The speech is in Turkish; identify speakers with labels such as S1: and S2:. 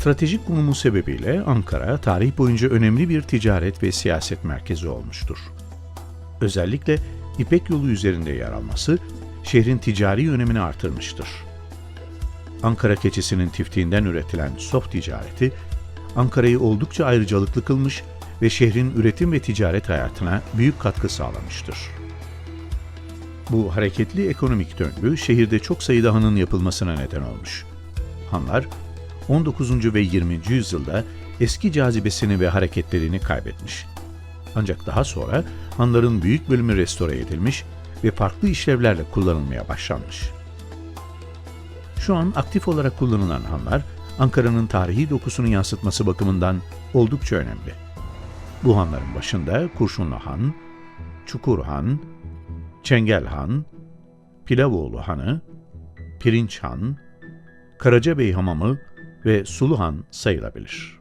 S1: Stratejik konumu sebebiyle Ankara tarih boyunca önemli bir ticaret ve siyaset merkezi olmuştur. Özellikle İpek yolu üzerinde yer alması şehrin ticari önemini artırmıştır. Ankara keçisinin tiftiğinden üretilen soft ticareti Ankara'yı oldukça ayrıcalıklı kılmış ve şehrin üretim ve ticaret hayatına büyük katkı sağlamıştır. Bu hareketli ekonomik döngü şehirde çok sayıda hanın yapılmasına neden olmuş. Hanlar 19. ve 20. yüzyılda eski cazibesini ve hareketlerini kaybetmiş. Ancak daha sonra hanların büyük bölümü restore edilmiş ve farklı işlevlerle kullanılmaya başlanmış. Şu an aktif olarak kullanılan hanlar, Ankara'nın tarihi dokusunu yansıtması bakımından oldukça önemli. Bu hanların başında Kurşunlu Han, Çukur Han, Çengel Han, Pilavoğlu Hanı, Pirinç Han, Karacabey Hamamı ve Sulu Han sayılabilir.